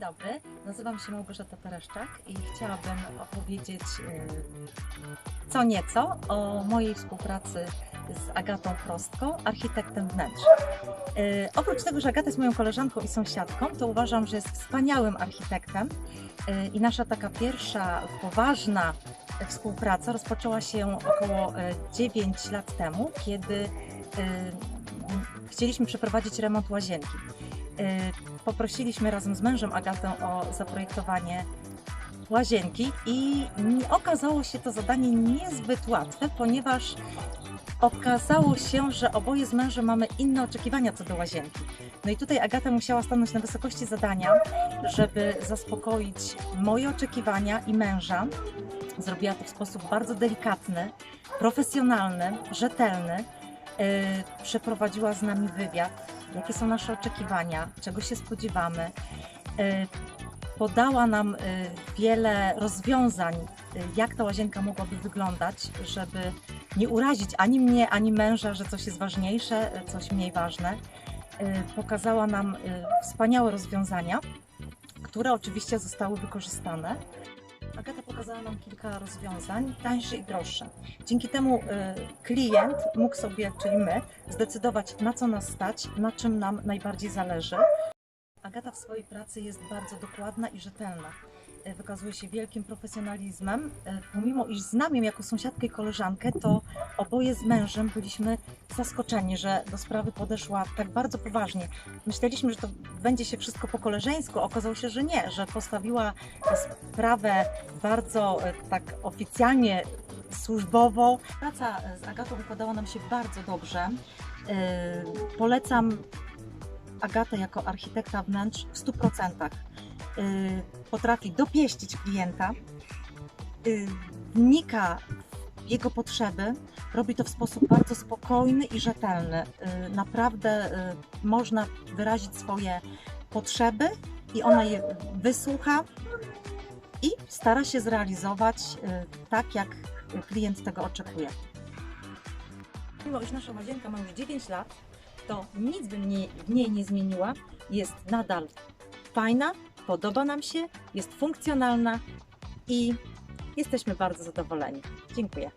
Dobry, nazywam się Małgorzata Tereszczak i chciałabym opowiedzieć y, co nieco o mojej współpracy z Agatą Prostką, architektem wnętrz. Y, Oprócz tego, że Agata jest moją koleżanką i sąsiadką, to uważam, że jest wspaniałym architektem y, i nasza taka pierwsza poważna współpraca rozpoczęła się około y, 9 lat temu, kiedy chcieliśmy przeprowadzić remont łazienki. Y, Poprosiliśmy razem z mężem Agatę o zaprojektowanie łazienki i okazało się to zadanie niezbyt łatwe, ponieważ okazało się, że oboje z mężem mamy inne oczekiwania co do łazienki. No i tutaj Agata musiała stanąć na wysokości zadania, żeby zaspokoić moje oczekiwania i męża. Zrobiła to w sposób bardzo delikatny, profesjonalny, rzetelny. Yy, Przeprowadziła z nami wywiad, jakie są nasze oczekiwania, czego się spodziewamy. Yy, Podała nam yy, wiele rozwiązań, jak ta łazienka mogłaby wyglądać, żeby nie urazić ani mnie, ani męża, że coś jest ważniejsze, coś mniej ważne. Pokazała nam wspaniałe rozwiązania, które oczywiście zostały wykorzystane. Pokazała nam kilka rozwiązań, tańsze i droższe. Dzięki temu y, klient mógł sobie, czyli my, zdecydować na co nas stać, na czym nam najbardziej zależy. Agata w swojej pracy jest bardzo dokładna i rzetelna. Y, Wykazuje się wielkim profesjonalizmem. Y, Pomimo iż znam ją jako sąsiadkę i koleżankę, to oboje z mężem byliśmy zaskoczeni, że do sprawy podeszła tak bardzo poważnie. Myśleliśmy, że to będzie się wszystko po koleżeńsku, okazało się, że nie, że postawiła sprawę bardzo e, tak oficjalnie służbowo. Praca e, z Agatą układała nam się bardzo dobrze. E, Polecam Agatę jako architekta wnętrz w 100%. E, Potrafi dopieścić klienta, e, wnika w jego potrzeby, robi to w sposób bardzo spokojny i rzetelny. E, Naprawdę można wyrazić swoje potrzeby i ona je wysłucha i stara się zrealizować y, tak, jak klient tego oczekuje. Mimo iż nasza łazienka ma już 9 lat, to nic bym w niej nie zmieniła. Jest nadal fajna, podoba nam się, jest funkcjonalna i jesteśmy bardzo zadowoleni. Dziękuję.